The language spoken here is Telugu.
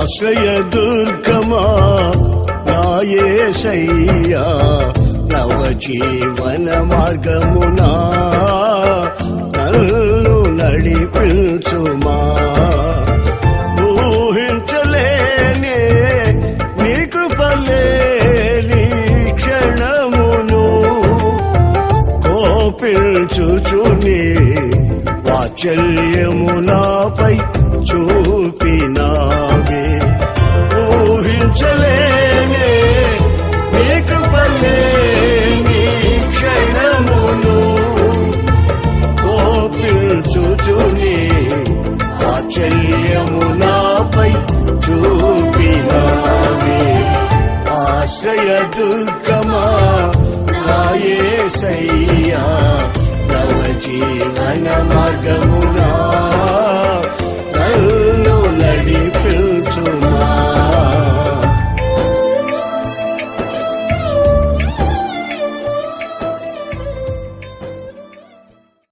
ఆశ్రయ దుర్గమా? నాయసయ్యా నవ జీవన మార్గమునా? నన్ను నడిపించుమా? ఊహించలేనే నీ కృపలేని క్షణమును కోపించుచుని వాత్సల్యము నాపై చూపినావే వాత్సల్యము నాపై చూపినావే. ఆశ్రయ దుర్గమా నాయే సయ్యా నవ జీవన మార్గమునా.